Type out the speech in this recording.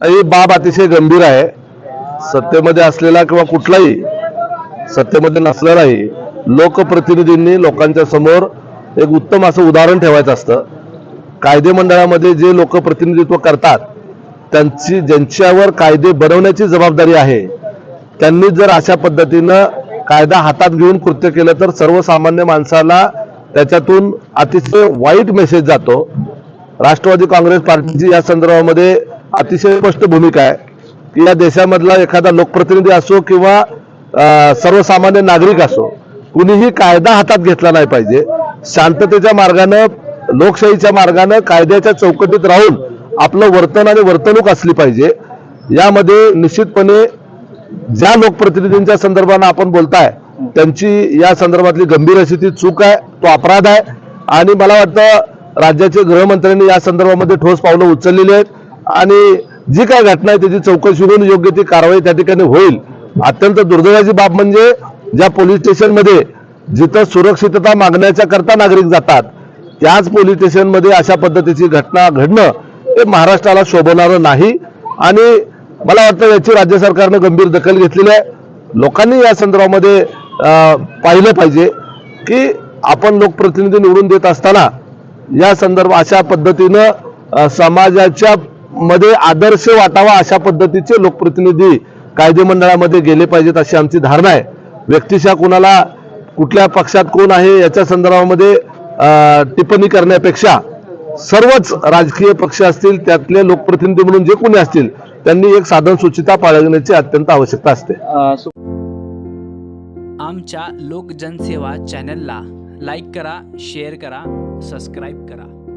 ही बाब अतिशय गंभीर आहे. सत्तेमध्ये असलेला किंवा कुठलाही सत्तेमध्ये नसलेलाही लोकप्रतिनिधींनी लोकांच्या समोर एक उत्तम असं उदाहरण ठेवायचं असतं. कायदे मंडळामध्ये जे लोकप्रतिनिधित्व करतात त्यांची ज्यांच्यावर कायदे बनवण्याची जबाबदारी आहे त्यांनी जर अशा पद्धतीनं कायदा हातात घेऊन कृत्य केलं तर सर्वसामान्य माणसाला त्याच्यातून अतिशय वाईट मेसेज जातो. राष्ट्रवादी काँग्रेस पार्टीची या संदर्भामध्ये अतिशय स्पष्ट भूमिका आहे. की या देशामधला एखादा लोकप्रतिनिधी असो किंवा सर्वसामान्य नागरिक असो कुणीही कायदा हातात घेतला नाही पाहिजे. शांततेच्या मार्गानं लोकशाहीच्या मार्गानं कायद्याच्या चौकटीत राहून आपलं वर्तन आणि वर्तणूक असली पाहिजे. यामध्ये निश्चितपणे ज्या लोकप्रतिनिधींच्या संदर्भानं आपण बोलताय त्यांची या संदर्भातली गंभीर अशी ती चूक आहे तो अपराध आहे. आणि मला वाटतं राज्याचे गृहमंत्र्यांनी या संदर्भामध्ये ठोस पावलं उचललेली आहेत. आणि जी काय घटना आहे त्याची चौकशी होऊन योग्य ती कारवाई त्या ठिकाणी होईल. अत्यंत दुर्दैवाची बाब म्हणजे ज्या पोलीस स्टेशनमध्ये जिथं सुरक्षितता मागण्याच्या करता नागरिक जातात त्याच पोलीस स्टेशनमध्ये अशा पद्धतीची घटना घडणं हे महाराष्ट्राला शोभणारं नाही. आणि मला वाटतं याची राज्य सरकारनं गंभीर दखल घेतलेली आहे. लोकांनी या संदर्भामध्ये पाहिलं पाहिजे की आपण लोकप्रतिनिधी निवडून देत असताना या संदर्भ अशा पद्धतीनं समाजाच्या मध्ये आदर्श वाटावा अशा पद्धतीचे लोकप्रतिनिधी कायदे मंडळामध्ये गेले पाहिजेत अशी आमची धारणा आहे. व्यक्तिशा कुणाला कुठल्या पक्षात कोण आहे याच्या संदर्भामध्ये टिप्पणी करण्यापेक्षा सर्वच राजकीय पक्ष असतील त्यातले लोकप्रतिनिधी म्हणून जे कोणी असतील त्यांनी एक साधन सुचिता बाळगण्याची अत्यंत आवश्यकता असते. आमच्या सु- आमच्या लोकजनसेवा चॅनलला लाईक करा शेअर करा सबस्क्राईब करा.